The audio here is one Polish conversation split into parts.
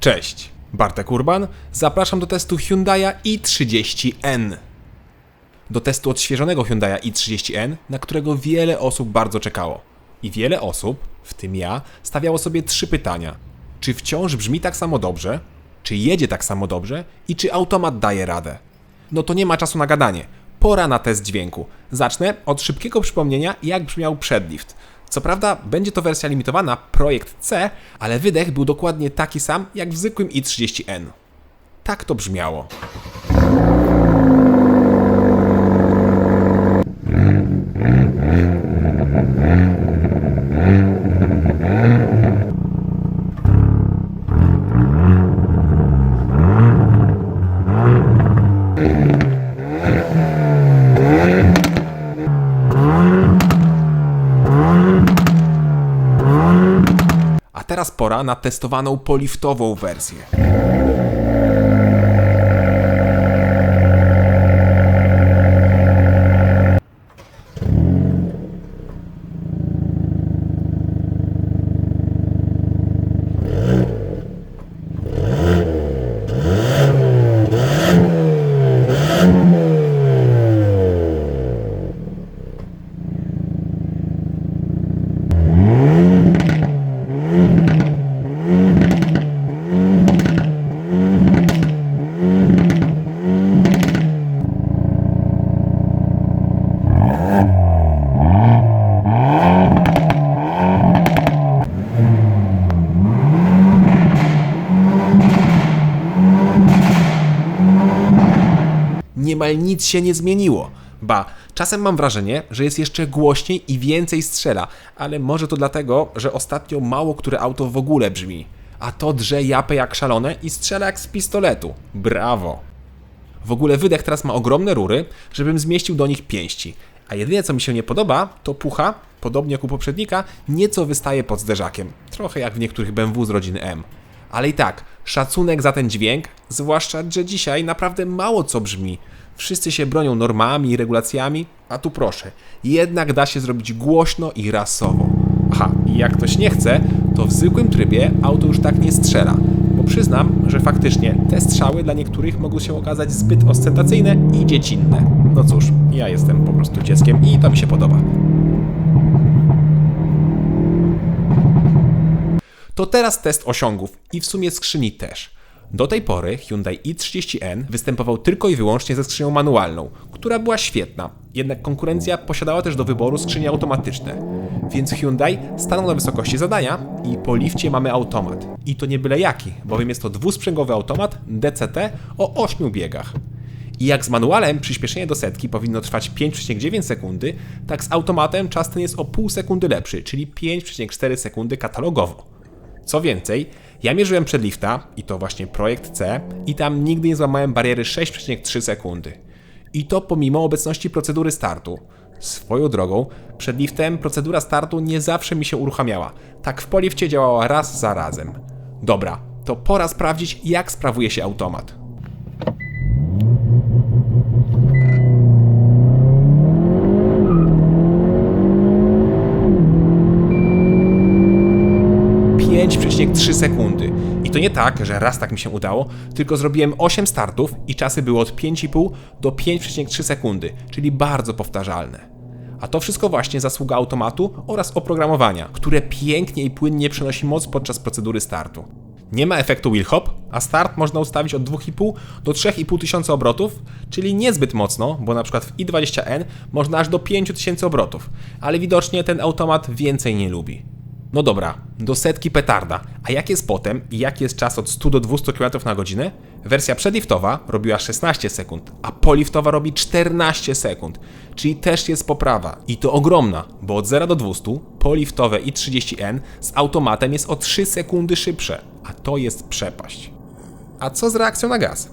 Cześć, Bartek Urban. Zapraszam do testu Hyundai i30N. Do testu odświeżonego Hyundai i30N, na którego wiele osób bardzo czekało. I wiele osób, w tym ja, stawiało sobie trzy pytania. Czy wciąż brzmi tak samo dobrze? Czy jedzie tak samo dobrze? I czy automat daje radę? No to nie ma czasu na gadanie. Pora na test dźwięku. Zacznę od szybkiego przypomnienia, jak brzmiał przedlift. Co prawda, będzie to wersja limitowana, projekt C, ale wydech był dokładnie taki sam jak w zwykłym i30N. Tak to brzmiało. Teraz pora na testowaną poliftową wersję. Niemal nic się nie zmieniło. Ba, czasem mam wrażenie, że jest jeszcze głośniej i więcej strzela, ale może to dlatego, że ostatnio mało które auto w ogóle brzmi. A to drze japę jak szalone i strzela jak z pistoletu. Brawo! W ogóle wydech teraz ma ogromne rury, żebym zmieścił do nich pięści. A jedyne co mi się nie podoba, to pucha, podobnie jak u poprzednika, nieco wystaje pod zderzakiem. Trochę jak w niektórych BMW z rodziny M. Ale i tak, szacunek za ten dźwięk, zwłaszcza, że dzisiaj naprawdę mało co brzmi. Wszyscy się bronią normami i regulacjami, a tu proszę, jednak da się zrobić głośno i rasowo. Aha, i jak ktoś nie chce, to w zwykłym trybie auto już tak nie strzela, bo przyznam, że faktycznie te strzały dla niektórych mogą się okazać zbyt ostentacyjne i dziecinne. No cóż, ja jestem po prostu dzieckiem i to mi się podoba. To teraz test osiągów i w sumie skrzyni też. Do tej pory Hyundai i30N występował tylko i wyłącznie ze skrzynią manualną, która była świetna, jednak konkurencja posiadała też do wyboru skrzynie automatyczne. Więc Hyundai stanął na wysokości zadania i po lifcie mamy automat. I to nie byle jaki, bowiem jest to dwusprzęgowy automat DCT o 8 biegach. I jak z manualem przyspieszenie do setki powinno trwać 5,9 sekundy, tak z automatem czas ten jest o pół sekundy lepszy, czyli 5,4 sekundy katalogowo. Co więcej, ja mierzyłem przed lifta, i to właśnie projekt C, i tam nigdy nie złamałem bariery 6,3 sekundy. I to pomimo obecności procedury startu. Swoją drogą, przed liftem procedura startu nie zawsze mi się uruchamiała. Tak w polifcie działała raz za razem. Dobra, to pora sprawdzić, jak sprawuje się automat. Trzy sekundy. I to nie tak, że raz tak mi się udało, tylko zrobiłem 8 startów i czasy były od 5,5 do 5,3 sekundy, czyli bardzo powtarzalne. A to wszystko właśnie zasługa automatu oraz oprogramowania, które pięknie i płynnie przenosi moc podczas procedury startu. Nie ma efektu wheel hop, a start można ustawić od 2,5 do 3,5 tysiąca obrotów, czyli niezbyt mocno, bo na przykład w i20N można aż do 5000 obrotów, ale widocznie ten automat więcej nie lubi. No dobra, do setki petarda. A jak jest potem i jaki jest czas od 100 do 200 km na godzinę? Wersja przedliftowa robiła 16 sekund, a poliftowa robi 14 sekund. Czyli też jest poprawa. I to ogromna, bo od 0 do 200 poliftowe i 30N z automatem jest o 3 sekundy szybsze. A to jest przepaść. A co z reakcją na gaz?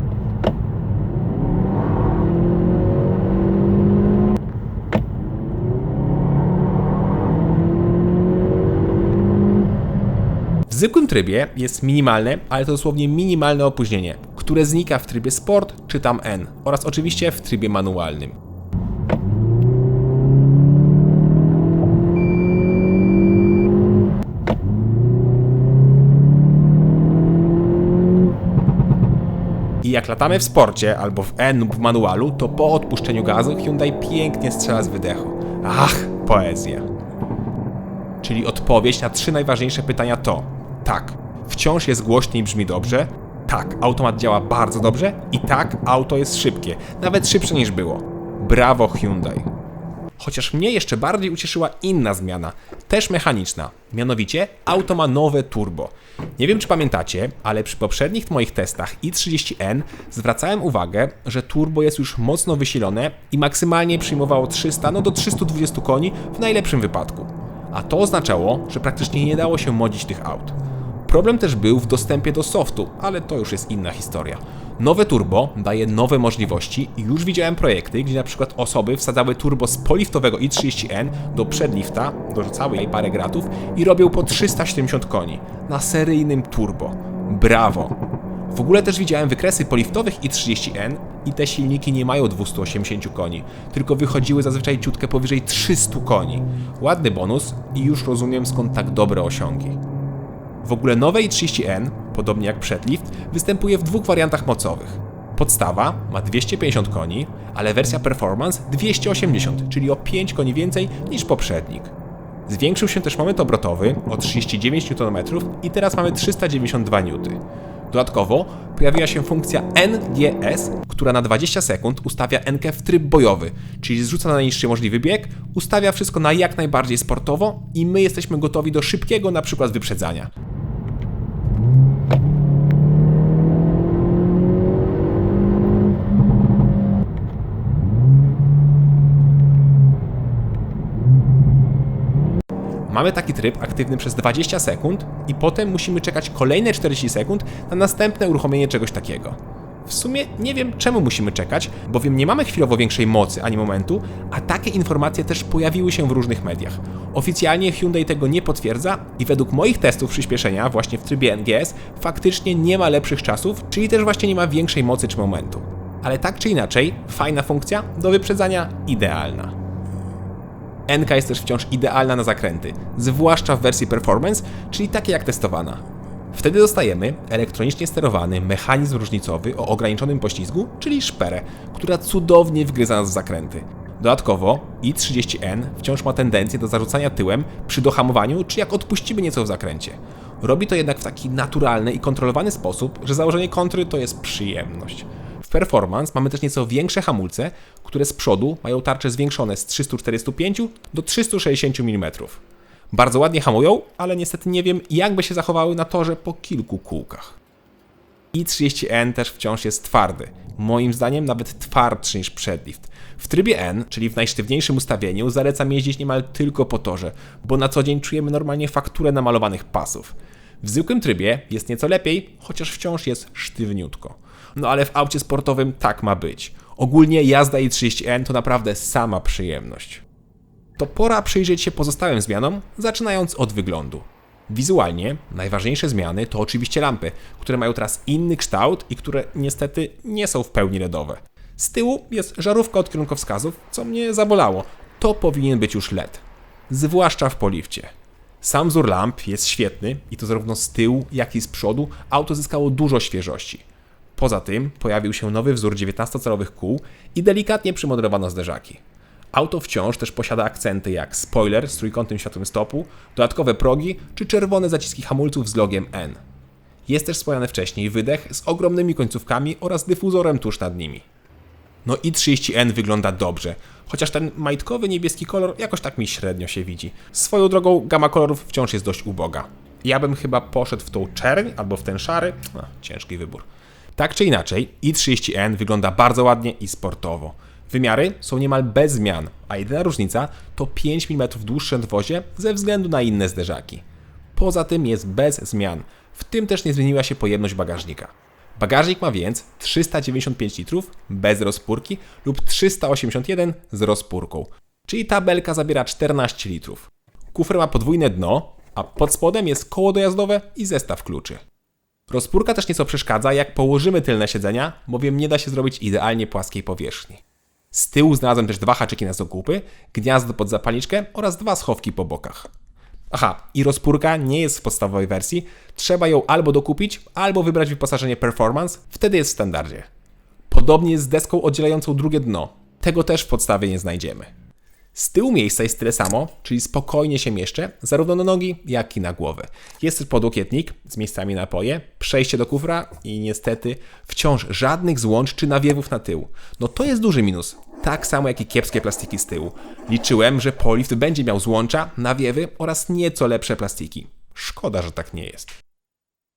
Zwykłym trybie jest minimalne, ale to dosłownie minimalne opóźnienie, które znika w trybie Sport czy tam N oraz oczywiście w trybie manualnym. jak latamy w sporcie albo w N lub w manualu, to po odpuszczeniu gazu Hyundai pięknie strzela z wydechu. Ach, poezja. Czyli odpowiedź na trzy najważniejsze pytania to tak, wciąż jest głośny i brzmi dobrze, tak, automat działa bardzo dobrze i tak, auto jest szybkie, nawet szybsze niż było. Brawo Hyundai. Chociaż mnie jeszcze bardziej ucieszyła inna zmiana, też mechaniczna. Mianowicie auto ma nowe turbo. Nie wiem czy pamiętacie, ale przy poprzednich moich testach i30N zwracałem uwagę, że turbo jest już mocno wysilone i maksymalnie przyjmowało 300 no do 320 koni w najlepszym wypadku. A to oznaczało, że praktycznie nie dało się modzić tych aut. Problem też był w dostępie do softu, ale to już jest inna historia. Nowe turbo daje nowe możliwości i już widziałem projekty, gdzie na przykład osoby wsadzały turbo z poliftowego i30N do przedlifta, dorzucały jej parę gratów i robią po 370 koni na seryjnym turbo. Brawo! W ogóle też widziałem wykresy poliftowych i30N i te silniki nie mają 280 koni, tylko wychodziły zazwyczaj ciutkę powyżej 300 koni. Ładny bonus i już rozumiem skąd tak dobre osiągi. W ogóle nowe i30N, podobnie jak przedlift, występuje w dwóch wariantach mocowych. Podstawa ma 250 koni, ale wersja Performance 280, czyli o 5 koni więcej niż poprzednik. Zwiększył się też moment obrotowy o 39 Nm i teraz mamy 392 N. Dodatkowo pojawiła się funkcja NGS, która na 20 sekund ustawia NK w tryb bojowy, czyli zrzuca na najniższy możliwy bieg, ustawia wszystko na jak najbardziej sportowo i my jesteśmy gotowi do szybkiego na przykład wyprzedzania. Mamy taki tryb aktywny przez 20 sekund i potem musimy czekać kolejne 40 sekund na następne uruchomienie czegoś takiego. W sumie nie wiem czemu musimy czekać, bowiem nie mamy chwilowo większej mocy ani momentu, a takie informacje też pojawiły się w różnych mediach. Oficjalnie Hyundai tego nie potwierdza i według moich testów przyspieszenia właśnie w trybie NGS faktycznie nie ma lepszych czasów, czyli też właśnie nie ma większej mocy czy momentu. Ale tak czy inaczej, fajna funkcja, do wyprzedzania idealna. NK jest też wciąż idealna na zakręty, zwłaszcza w wersji performance, czyli takie jak testowana. Wtedy dostajemy elektronicznie sterowany mechanizm różnicowy o ograniczonym poślizgu, czyli szperę, która cudownie wgryza nas w zakręty. Dodatkowo i30N wciąż ma tendencję do zarzucania tyłem przy dohamowaniu, czy jak odpuścimy nieco w zakręcie. Robi to jednak w taki naturalny i kontrolowany sposób, że założenie kontry to jest przyjemność. Performance mamy też nieco większe hamulce, które z przodu mają tarcze zwiększone z 345 do 360 mm. Bardzo ładnie hamują, ale niestety nie wiem, jak by się zachowały na torze po kilku kółkach. i30N też wciąż jest twardy. Moim zdaniem nawet twardszy niż przedlift. W trybie N, czyli w najsztywniejszym ustawieniu, zalecam jeździć niemal tylko po torze, bo na co dzień czujemy normalnie fakturę namalowanych pasów. W zwykłym trybie jest nieco lepiej, chociaż wciąż jest sztywniutko. No ale w aucie sportowym tak ma być. Ogólnie jazda i30N to naprawdę sama przyjemność. To pora przyjrzeć się pozostałym zmianom, zaczynając od wyglądu. Wizualnie najważniejsze zmiany to oczywiście lampy, które mają teraz inny kształt i które niestety nie są w pełni LEDowe. Z tyłu jest żarówka od kierunkowskazów, co mnie zabolało. To powinien być już LED. Zwłaszcza w polifcie. Sam wzór lamp jest świetny i to zarówno z tyłu, jak i z przodu auto zyskało dużo świeżości. Poza tym pojawił się nowy wzór 19-calowych kół i delikatnie przymodelowano zderzaki. Auto wciąż też posiada akcenty jak spoiler z trójkątnym światłem stopu, dodatkowe progi czy czerwone zaciski hamulców z logiem N. Jest też wspomniany wcześniej wydech z ogromnymi końcówkami oraz dyfuzorem tuż nad nimi. No i 30N wygląda dobrze, chociaż ten majtkowy niebieski kolor jakoś tak mi średnio się widzi. Swoją drogą gama kolorów wciąż jest dość uboga. Ja bym chyba poszedł w tą czerń albo w ten szary, no, ciężki wybór. Tak czy inaczej, i30N wygląda bardzo ładnie i sportowo. Wymiary są niemal bez zmian, a jedyna różnica to 5 mm dłuższe nadwozie ze względu na inne zderzaki. Poza tym jest bez zmian, w tym też nie zmieniła się pojemność bagażnika. Bagażnik ma więc 395 litrów bez rozpórki lub 381 z rozpórką, czyli tabelka zabiera 14 litrów. Kufer ma podwójne dno, a pod spodem jest koło dojazdowe i zestaw kluczy. Rozpórka też nieco przeszkadza, jak położymy tylne siedzenia, bowiem nie da się zrobić idealnie płaskiej powierzchni. Z tyłu znalazłem też dwa haczyki na zakupy, gniazdo pod zapalniczkę oraz dwa schowki po bokach. Aha, i rozpórka nie jest w podstawowej wersji, trzeba ją albo dokupić, albo wybrać wyposażenie Performance, wtedy jest w standardzie. Podobnie jest z deską oddzielającą drugie dno. Tego też w podstawie nie znajdziemy. Z tyłu miejsca jest tyle samo, czyli spokojnie się mieszczę, zarówno na nogi, jak i na głowę. Jest też podłokietnik z miejscami na poje, przejście do kufra i niestety wciąż żadnych złącz czy nawiewów na tył. No to jest duży minus. Tak samo jak i kiepskie plastiki z tyłu. Liczyłem, że polift będzie miał złącza, nawiewy oraz nieco lepsze plastiki. Szkoda, że tak nie jest.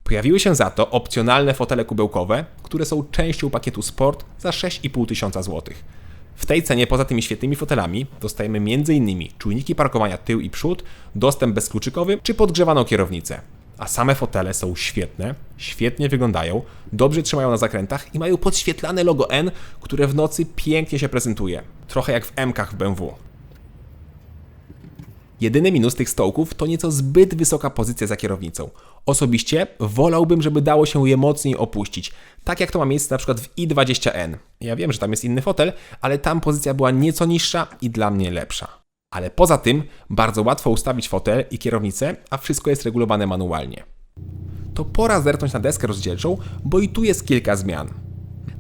Pojawiły się za to opcjonalne fotele kubełkowe, które są częścią pakietu Sport za 6,5 tysiąca złotych. W tej cenie poza tymi świetnymi fotelami dostajemy m.in. czujniki parkowania tył i przód, dostęp bezkluczykowy czy podgrzewaną kierownicę. A same fotele są świetne, świetnie wyglądają, dobrze trzymają na zakrętach i mają podświetlane logo N, które w nocy pięknie się prezentuje. Trochę jak w M-kach w BMW. Jedyny minus tych stołków to nieco zbyt wysoka pozycja za kierownicą. Osobiście wolałbym, żeby dało się je mocniej opuścić, tak jak to ma miejsce na przykład w i20N. Ja wiem, że tam jest inny fotel, ale tam pozycja była nieco niższa i dla mnie lepsza. Ale poza tym bardzo łatwo ustawić fotel i kierownicę, a wszystko jest regulowane manualnie. To pora zerknąć na deskę rozdzielczą, bo i tu jest kilka zmian.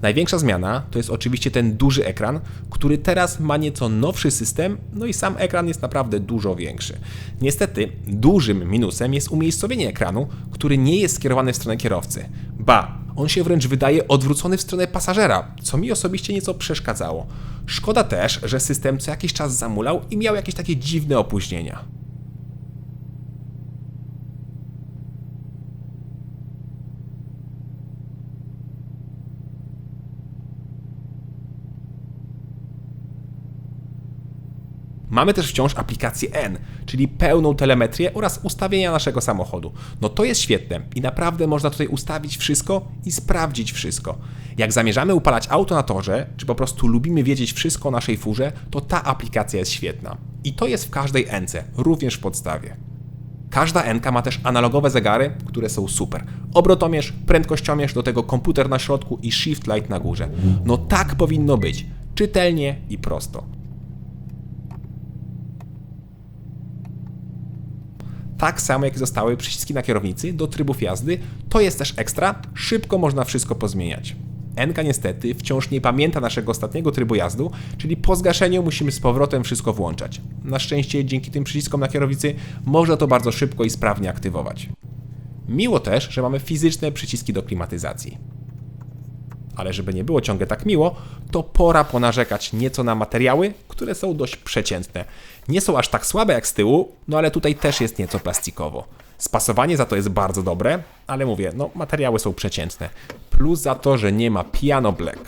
Największa zmiana to jest oczywiście ten duży ekran, który teraz ma nieco nowszy system, no i sam ekran jest naprawdę dużo większy. Niestety, dużym minusem jest umiejscowienie ekranu, który nie jest skierowany w stronę kierowcy. Ba, on się wręcz wydaje odwrócony w stronę pasażera, co mi osobiście nieco przeszkadzało. Szkoda też, że system co jakiś czas zamulał i miał jakieś takie dziwne opóźnienia. Mamy też wciąż aplikację N, czyli pełną telemetrię oraz ustawienia naszego samochodu. No to jest świetne i naprawdę można tutaj ustawić wszystko i sprawdzić wszystko. Jak zamierzamy upalać auto na torze, czy po prostu lubimy wiedzieć wszystko o naszej furze, to ta aplikacja jest świetna. I to jest w każdej NC, również w podstawie. Każda NK ma też analogowe zegary, które są super. Obrotomierz, prędkościomierz, do tego komputer na środku i shift light na górze. No tak powinno być. Czytelnie i prosto. Tak samo jak zostały przyciski na kierownicy do trybów jazdy, to jest też ekstra, szybko można wszystko pozmieniać. Enka niestety wciąż nie pamięta naszego ostatniego trybu jazdu, czyli po zgaszeniu musimy z powrotem wszystko włączać. Na szczęście dzięki tym przyciskom na kierownicy można to bardzo szybko i sprawnie aktywować. Miło też, że mamy fizyczne przyciski do klimatyzacji. Ale żeby nie było ciągle tak miło, to pora ponarzekać nieco na materiały, które są dość przeciętne. Nie są aż tak słabe jak z tyłu, no ale tutaj też jest nieco plastikowo. Spasowanie za to jest bardzo dobre, ale mówię, no materiały są przeciętne. Plus za to, że nie ma piano black.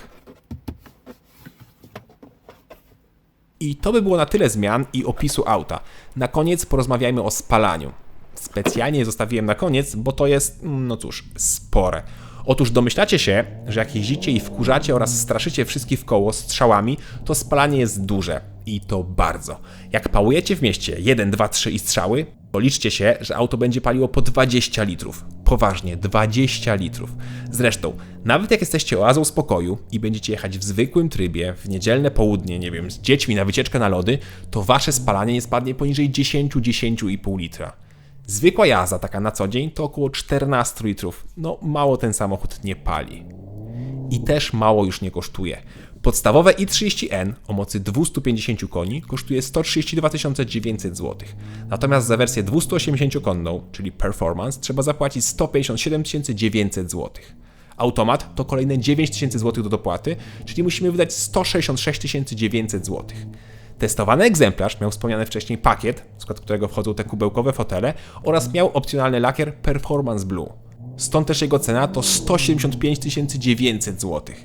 I to by było na tyle zmian i opisu auta. Na koniec porozmawiajmy o spalaniu. Specjalnie zostawiłem na koniec, bo to jest, no cóż, spore. Otóż domyślacie się, że jak jeździcie i wkurzacie oraz straszycie wszystkich w koło strzałami, to spalanie jest duże. I to bardzo. Jak pałujecie w mieście 1, 2, 3 i strzały, to liczcie się, że auto będzie paliło po 20 litrów. Poważnie, 20 litrów. Zresztą, nawet jak jesteście oazą spokoju i będziecie jechać w zwykłym trybie, w niedzielne południe, nie wiem, z dziećmi na wycieczkę na lody, to wasze spalanie nie spadnie poniżej 10-10,5 litra. Zwykła jazda taka na co dzień to około 14 litrów. No mało ten samochód nie pali. I też mało już nie kosztuje. Podstawowe i30N o mocy 250 koni kosztuje 132 900 zł. Natomiast za wersję 280-konną, czyli Performance, trzeba zapłacić 157 900 zł. Automat to kolejne 9000 zł do dopłaty, czyli musimy wydać 166 900 zł. Testowany egzemplarz miał wspomniany wcześniej pakiet, w skład którego wchodzą te kubełkowe fotele, oraz miał opcjonalny lakier Performance Blue. Stąd też jego cena to 175 900 zł.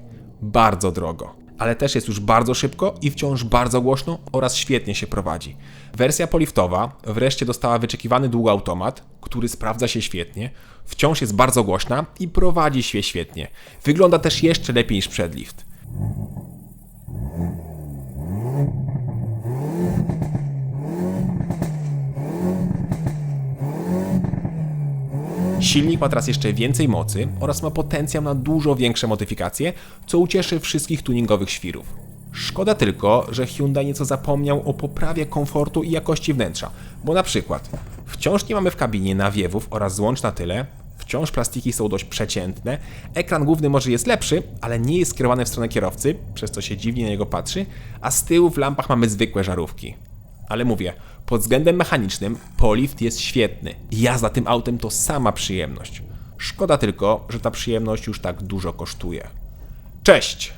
Bardzo drogo. Ale też jest już bardzo szybko i wciąż bardzo głośno oraz świetnie się prowadzi. Wersja poliftowa wreszcie dostała wyczekiwany długoautomat, który sprawdza się świetnie, wciąż jest bardzo głośna i prowadzi się świetnie. Wygląda też jeszcze lepiej niż przedlift. Silnik ma teraz jeszcze więcej mocy oraz ma potencjał na dużo większe modyfikacje, co ucieszy wszystkich tuningowych świrów. Szkoda tylko, że Hyundai nieco zapomniał o poprawie komfortu i jakości wnętrza, bo na przykład wciąż nie mamy w kabinie nawiewów oraz złącz na tyle. Wciąż plastiki są dość przeciętne. Ekran główny może jest lepszy, ale nie jest skierowany w stronę kierowcy, przez co się dziwnie na niego patrzy, a z tyłu w lampach mamy zwykłe żarówki. Ale mówię, pod względem mechanicznym Polift jest świetny. Jazda tym autem to sama przyjemność. Szkoda tylko, że ta przyjemność już tak dużo kosztuje. Cześć!